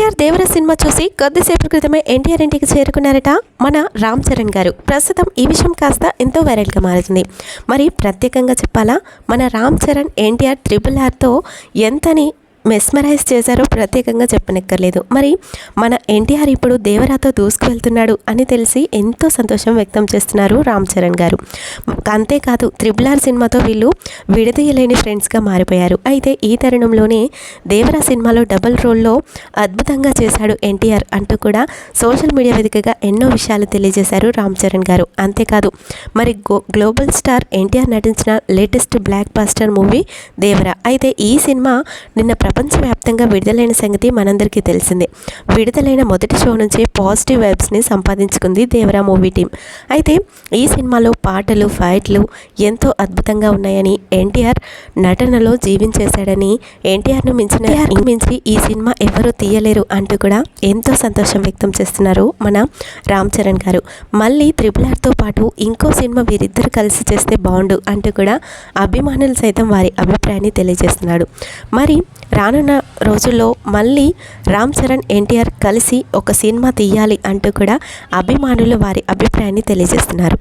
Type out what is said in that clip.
ఎన్టీఆర్ దేవర cinema చూసి కొద్దిసేపు క్రితమే ఎన్టీఆర్ ఇంటికి చేరుకున్నారట మన రామ్ చరణ్ గారు. ప్రస్తుతం ఈ విషయం కాస్త ఎంతో వైరల్గా మారుతుంది. మరి ప్రత్యేకంగా చెప్పాలా? మన రామ్ చరణ్ ఎన్టీఆర్ త్రిబుల్ ఆర్తో ఎంతని మెస్మరైజ్ చేశారో ప్రత్యేకంగా చెప్పనక్కర్లేదు. మరి మన ఎన్టీఆర్ ఇప్పుడు దేవరాతో దూసుకువెళ్తున్నాడు అని తెలిసి ఎంతో సంతోషం వ్యక్తం చేస్తున్నారు రామ్ చరణ్ గారు. అంతేకాదు త్రిబుల్ ఆర్ సినిమాతో వీళ్ళు విడదీయలేని ఫ్రెండ్స్గా మారిపోయారు. అయితే ఈ తరుణంలోనే దేవరా సినిమాలో డబుల్ రోల్లో అద్భుతంగా చేశాడు ఎన్టీఆర్ అంటూ కూడా సోషల్ మీడియా వేదికగా ఎన్నో విషయాలు తెలియజేశారు రామ్ చరణ్ గారు. అంతేకాదు మరి గో గ్లోబల్ స్టార్ ఎన్టీఆర్ నటించిన latest blockbuster movie Devara. అయితే ఈ సినిమా నిన్న ప్రపంచవ్యాప్తంగా విడుదలైన సంగతి మనందరికీ తెలిసిందే. విడుదలైన మొదటి షో నుంచే పాజిటివ్ వైబ్స్ని సంపాదించుకుంది దేవరా మూవీ టీం అయితే ఈ సినిమాలో పాటలు ఫైట్లు ఎంతో అద్భుతంగా ఉన్నాయని ఎన్టీఆర్ నటనలో జీవించేశాడని ఎన్టీఆర్ను మించిన మించి ఈ సినిమా ఎవరూ తీయలేరు అంటూ కూడా ఎంతో సంతోషం వ్యక్తం చేస్తున్నారు మన రామ్ చరణ్ గారు. మళ్ళీ త్రిపుల్ ఆర్తో పాటు ఇంకో సినిమా వీరిద్దరు కలిసి చేస్తే బాగుండు అంటూ కూడా అభిమానులు సైతం వారి అభిప్రాయాన్ని తెలియజేస్తున్నాడు మరి రానున్న రోజుల్లో మళ్ళీ రామ్ చరణ్ ఎన్టీఆర్ కలిసి ఒక సినిమా తీయాలి అంటూ కూడా అభిమానులు వారి అభిప్రాయాన్ని తెలియజేస్తున్నారు.